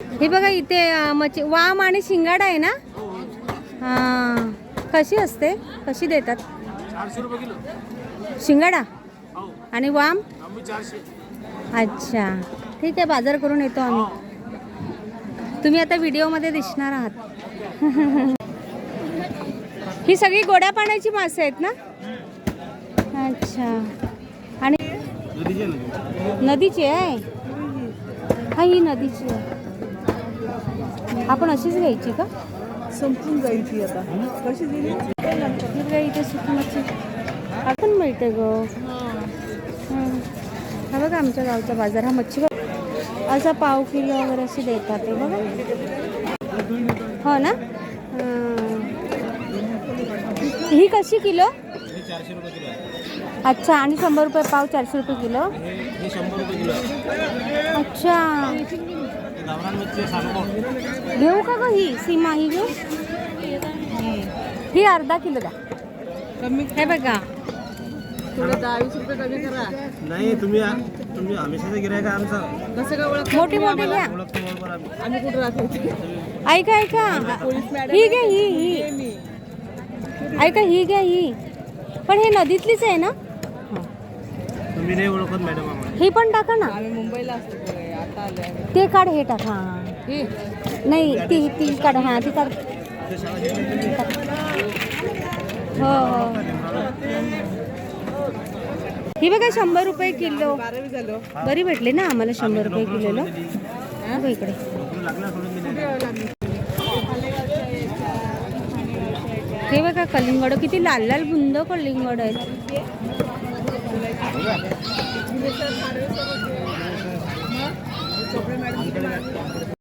हे बघा इथे मच्छी वाम आणि शिंगाडा आहे ना? हां. कशी असते? कशी देतात? शिंगाडा? हो. आणि वाम? अच्छा. ठीक आहे बाजार करून येतो आम्ही. तुम्ही आता व्हिडिओमध्ये दिसणार आहात. ही सगळी गोड्या पाण्याची मासे आहेत ना? अच्छा. आणि नदीचे नदी नदीची आहे? हा ही नदीची आहे. आपण अशीच घ्यायची का? संपून जाईल ती आता. कशी दिली? ही बघा इथे सुकी मच्छी आपण मिळते ग. हं. हा बघा आमच्या गावचा बाजार हा मच्छी बघ. असा पाव किलो वगैरे अशी देतात ते बघा. हो ना? हं. ही कशी किलो? हे अच्छा आणि शंभर रुपये पाव चारशे रुपये किलो? अच्छा. हे घेऊ का ग ही? सीमा ही घेऊ? ही अर्धा किलो द्या. कमी हे बघा. थोडं दहा वीस रुपये कमी करा. नाही तुम्ही तुम्ही हमेशाचं गिरायक आमचं. मोठी मोठी घ्या. आम्ही कुठं राहतो? ऐका ऐका. पोलीस मॅडम ही घ्या ही ही. ऐका ही घ्या ही. पण हे नदीतलीच आहे ना? तुम्ही नाही ओळखत मॅडम आम्हाला. ही पण टाका ना. आम्ही मुंबईला असतो. ते काढ हे टाका हा. नाही ती ती काढ हा ती काढ. हो हो. ही बघा शंभर रुपये किलो. बरी भेटली ना आम्हाला शंभर रुपये किलोला. हा इकडे. हे बघा कलिंगड किती लाल लाल बुंद कलिंगड आहेत